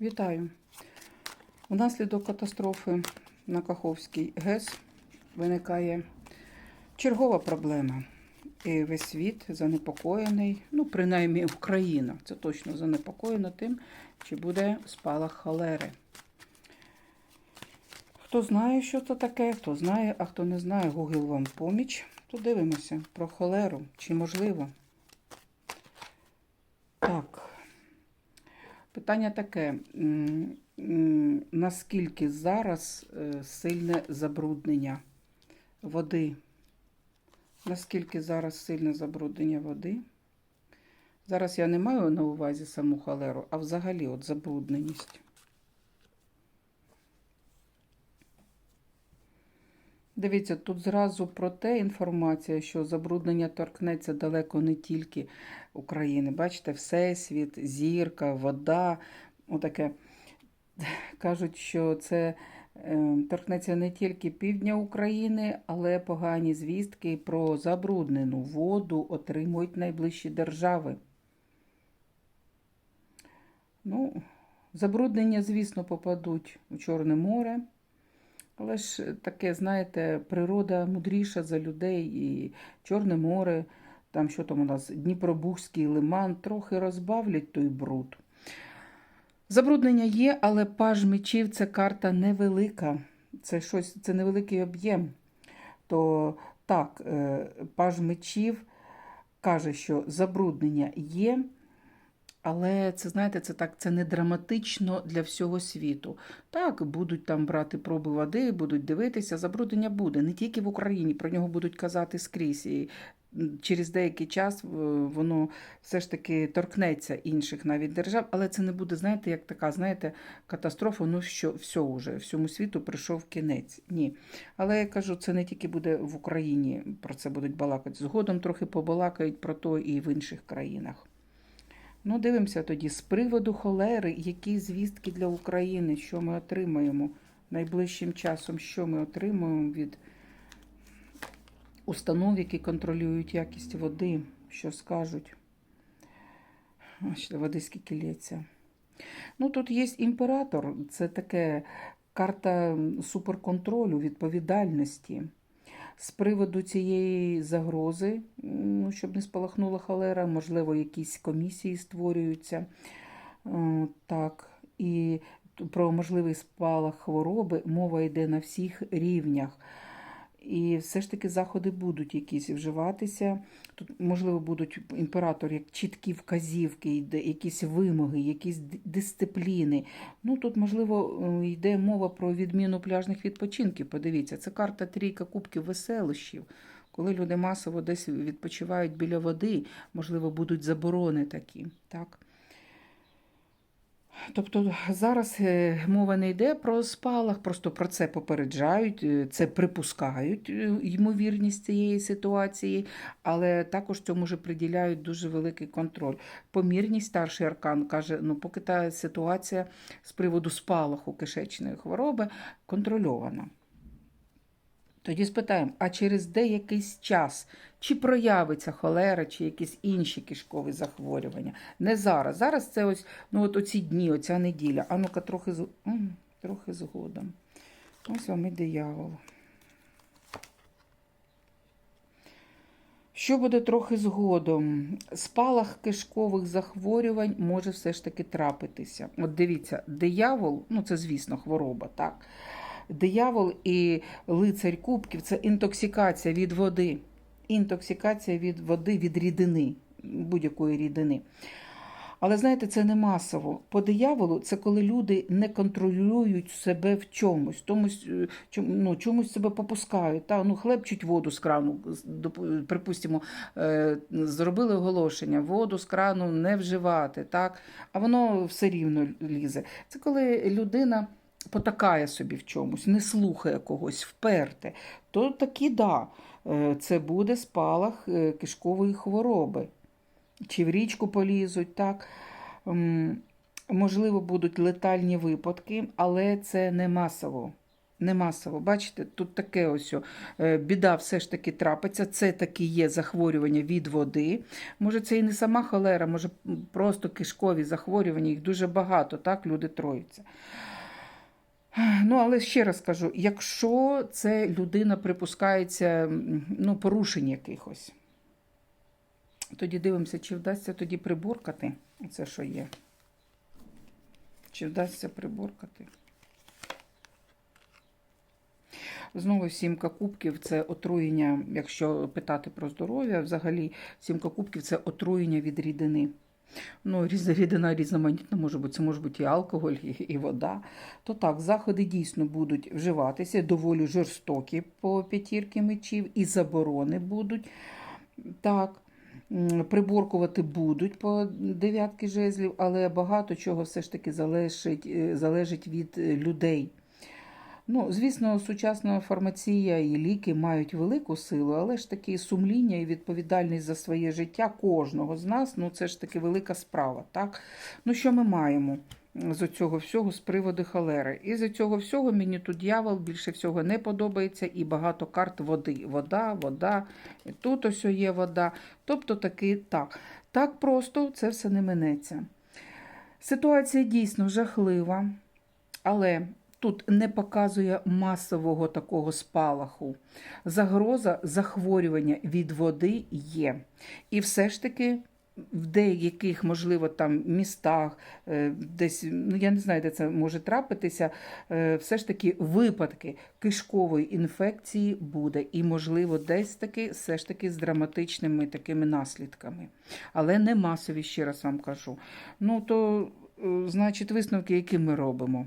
Вітаю! Внаслідок катастрофи на Каховській ГЕС виникає чергова проблема. І весь світ занепокоєний, ну, принаймні Україна, це точно занепокоєна тим, чи буде спалах холери. Хто знає, що це таке, хто знає, а хто не знає, Google вам поміч, то дивимося про холеру, чи можливо. Так. Питання таке: наскільки зараз е, сильне забруднення води? Наскільки зараз сильне забруднення води? Зараз я не маю на увазі саму холеру, а взагалі от забрудненість. Дивіться, тут зразу про те інформація, що забруднення торкнеться далеко не тільки України. Бачите, Всесвіт, зірка, вода. Отаке. Кажуть, що це е, торкнеться не тільки півдня України, але погані звістки про забруднену воду отримують найближчі держави. Ну, забруднення, звісно, попадуть у Чорне море. Але ж таке, знаєте, природа мудріша за людей і Чорне море, там що там у нас, Дніпробузький лиман, трохи розбавлять той бруд. Забруднення є, але паж мечів це карта невелика. Це щось, це невеликий об'єм. То так, е, паж мечів каже, що забруднення є. Але це, знаєте, це так, це не драматично для всього світу. Так, будуть там брати проби води, будуть дивитися, забруднення буде. Не тільки в Україні, про нього будуть казати скрізь. І через деякий час воно все ж таки торкнеться інших навіть держав, але це не буде, знаєте, як така, знаєте, катастрофа, ну що все вже, всьому світу прийшов кінець. Ні. Але я кажу, це не тільки буде в Україні, про це будуть балакати. Згодом трохи побалакають про то і в інших країнах. Ну, дивимося тоді з приводу холери, які звістки для України, що ми отримаємо найближчим часом, що ми отримуємо від установ, які контролюють якість води, що скажуть. Води скільки лється. Ну, тут є імператор, це таке карта суперконтролю, відповідальності. З приводу цієї загрози, щоб не спалахнула холера, можливо, якісь комісії створюються. Е, Так, і про можливий спалах хвороби мова йде на всіх рівнях. І все ж таки заходи будуть якісь вживатися. Тут, можливо, будуть імператор як чіткі вказівки, якісь вимоги, якісь дисципліни. Ну тут, можливо, е, йде мова про відміну пляжних відпочинків. Подивіться, це карта трійка кубків веселощів. Коли люди масово десь відпочивають біля води, можливо, будуть заборони такі. так. Тобто зараз е, мова не йде про спалах, просто про це попереджають, е, це припускають е, ймовірність цієї ситуації, але також цьому вже приділяють дуже великий контроль. Помірність старший аркан каже: ну, поки та ситуація з приводу спалаху кишечної хвороби контрольована. Тоді спитаємо, а через деякий час чи проявиться холера, чи якісь інші кишкові захворювання? Не зараз. Зараз це ось ну от оці дні, оця неділя. А ну-ка, трохи з... Трохи згодом. Ось вам і диявол. Що буде трохи згодом? Спалах кишкових захворювань може все ж таки трапитися. От дивіться, диявол, ну це, звісно, хвороба, так. Диявол і лицарь кубків це інтоксикація від води. Інтоксикація від води, від рідини, будь-якої рідини. Але знаєте, це не масово. По дияволу це коли люди не контролюють себе в чомусь, чомусь, ну, чомусь себе попускають. Та? Ну, хлебчуть воду з крану, припустимо, е, зробили оголошення, воду з крану не вживати, так? а воно все рівно лізе. Це коли людина потакає собі в чомусь, не слухає когось, вперте, то таки да, е, це буде спалах е, кишкової хвороби. Чи в річку полізуть, так. Можливо, будуть летальні випадки, але це не масово. Не масово. Бачите, тут таке ось е, біда все ж таки трапиться. Це таки є захворювання від води. Може, це і не сама холера, може просто кишкові захворювання, їх дуже багато, так, люди троються. Ну, але ще раз кажу: якщо це людина припускається ну, порушень якихось, тоді дивимося, чи вдасться тоді приборкати це, що є. Чи вдасться приборкати? Знову сімка кубків це отруєння, якщо питати про здоров'я, взагалі сімка кубків це отруєння від рідини. Ну, різна різноманітна може бути, це може бути і алкоголь, і, і вода. То так, заходи дійсно будуть вживатися, доволі жорстокі по п'ятірки мечів, і заборони будуть. Так, приборкувати будуть по дев'ятки жезлів, але багато чого все ж таки залежить, е, залежить від е, людей. Ну, звісно, сучасна фармація і ліки мають велику силу, але ж таки сумління і відповідальність за своє життя кожного з нас, ну це ж таки велика справа. так? Ну, що ми маємо з цього всього з приводу холери? І з цього всього мені тут дьявол більше всього не подобається, і багато карт води. Вода, вода, і тут ось є вода. Тобто таки так. Так просто це все не минеться. Ситуація дійсно жахлива, але тут не показує масового такого спалаху. Загроза захворювання від води є. І все ж таки. В деяких, можливо, там містах, е, десь, ну я не знаю, де це може трапитися, е, все ж таки випадки кишкової інфекції буде. І, можливо, десь таки все ж таки з драматичними такими наслідками. Але не масові, ще раз вам кажу. Ну, то, е, значить, висновки, які ми робимо.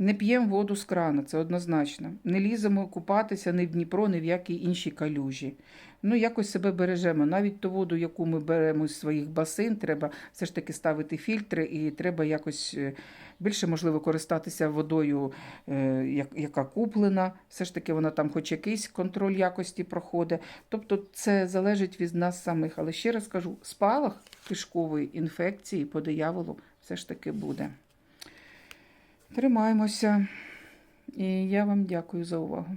Не п'ємо воду з крана, це однозначно. Не ліземо купатися ні в Дніпро, ні в які інші калюжі. Ну, якось себе бережемо. Навіть ту воду, яку ми беремо з своїх басин, треба все ж таки ставити фільтри, і треба якось е, більше, можливо, користатися водою, е, яка куплена. Все ж таки вона там хоч якийсь контроль якості проходить. Тобто це залежить від нас самих. Але ще раз кажу, спалах кишкової інфекції по дияволу все ж таки буде. Тримаємося. І я вам дякую за увагу.